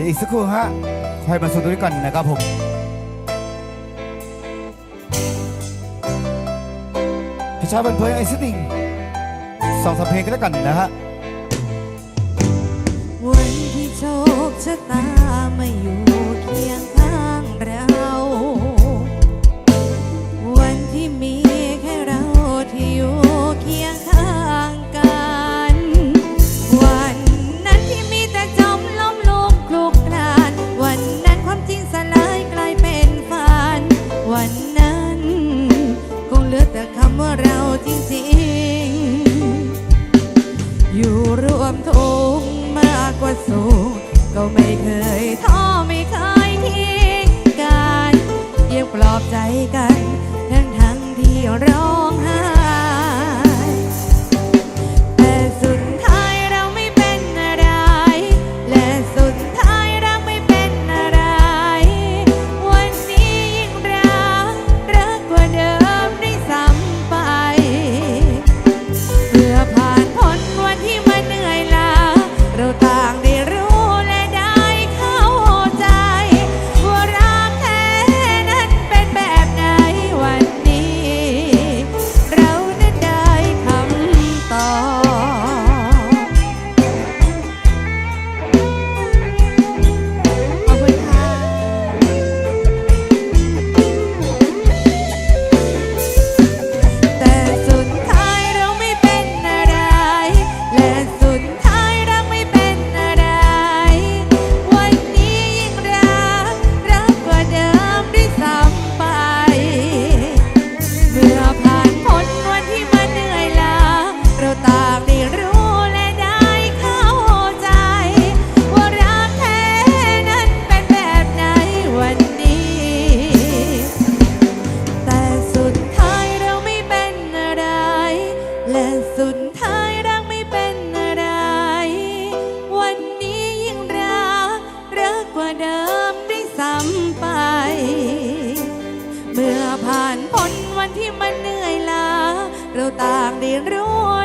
ดี๋ยวอีกสักครู่ฮะคอยมาสูดด้วยกันนะครับผมพี่ชายบันเพยไอ้สิติงสองสามเพลงก็แล้วกันนะฮะวันที่โชคชะตาไม่อยู่เคียง เดิมได้ซ้ำไป เมื่อผ่านพ้นวันที่มันเหนื่อยล้าเราต่างได้รู้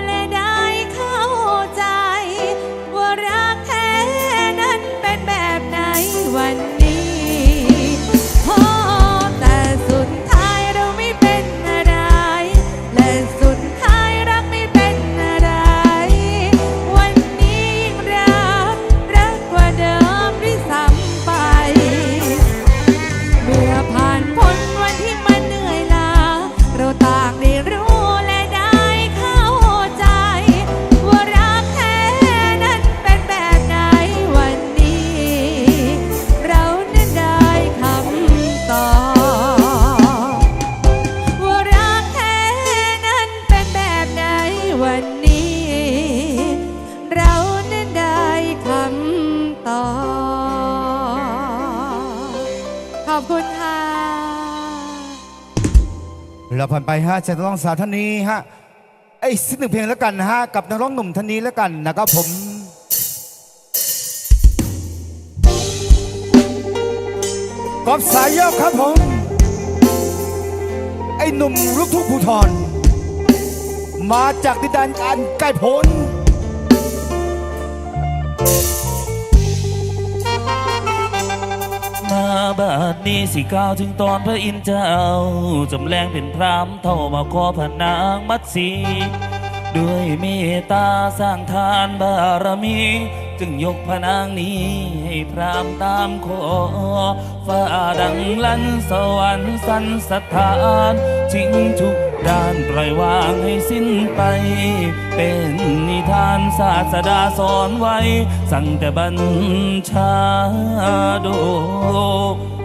คุณค่ะเราผ่านไปฮะจะร้องสาวท่านนี้ฮะไอ้สิหนึ่งเพลงแล้วกันนะฮะกับนักร้องหนุ่มท่านนี้แล้วกันนะครับผมกอบสายโยกครับผม ไอ้หนุ่มลูกทุ่งภูทรมาจากดินแดนการไก่พ้น บาดนี้สิก้าวถึงตอนพระอินทร์เจ้าจำแรงเป็นพรามเท่ามาขอพระนางมัดสีด้วยเมตตาสร้างทานบารมี จึงยกพระนางนี้ให้พรามตามขอฟ้าดังลันสวรรค์สันสถานทิ้งทุกด้านปล่อยวางให้สิ้นไปเป็น ทานศาสดาสอนไว้ สั่งแต่บัญชาโด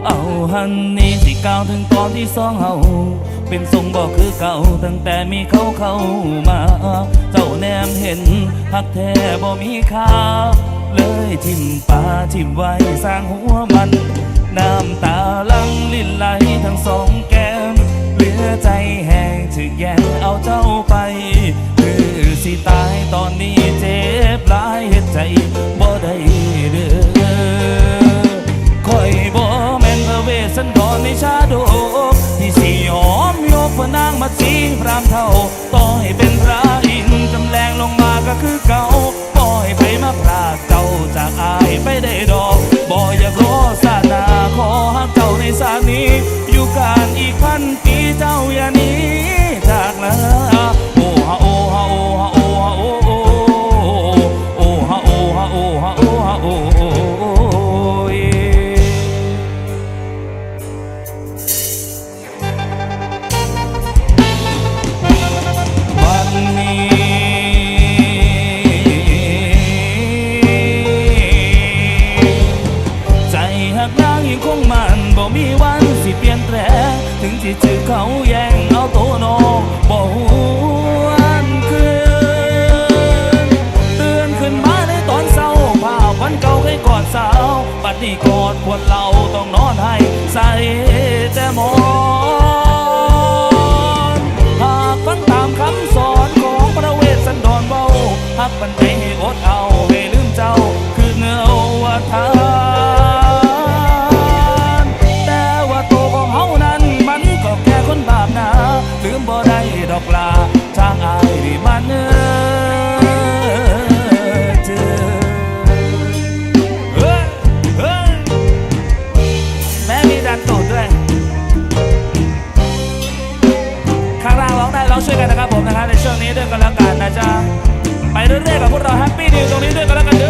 เอาหันนี่สิก้าวถึงตอนที่สองเฮาเป็นทรงบอกคือเก่าตั้งแต่มีเขาเข้ามา เจ้าแนมเห็นหักแท้บ่มีค่าเลยทิมป่าทิมไว้สร้างหัวมัน น้ำตาลังลินไหลทั้งสองแก้ม เหลือใจแห้งถึกแย่งเอาเจ้าไป สิตายตอนนี้เจ็บหลายเห็ดใจบ่ได้เด้อคอยบ่แม่นพระเวสสันดรในชาดกที่สิยอมยกพระนางมาสีพรามเท่าต่อให้เป็น เขาแย่งเอาตัวนอบ่หวนคืนเตือนขึ้นมาในตอนเศร้าภาพวันเก่าให้กอดสาวบัดนี้กอดควรเราต้องนอนให้ใส่แต่หมอน ลืมบ่ได้ดอกลาช่างอายนี่มันเออเจอเฮ้เฮ้แม่มีดันตูดด้วยข้างล่างร้องได้ร้องช่วยกันนะครับผมนะครับในช่วงนี้ด้วยกันแล้วกันนะจ๊ะไปเรื่อยๆกับพวกเราแฮปปี้นิวตรงนี้ด้วยกันแล้วกันเด้อ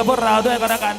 กับพวกเราด้วยก็แล้วกัน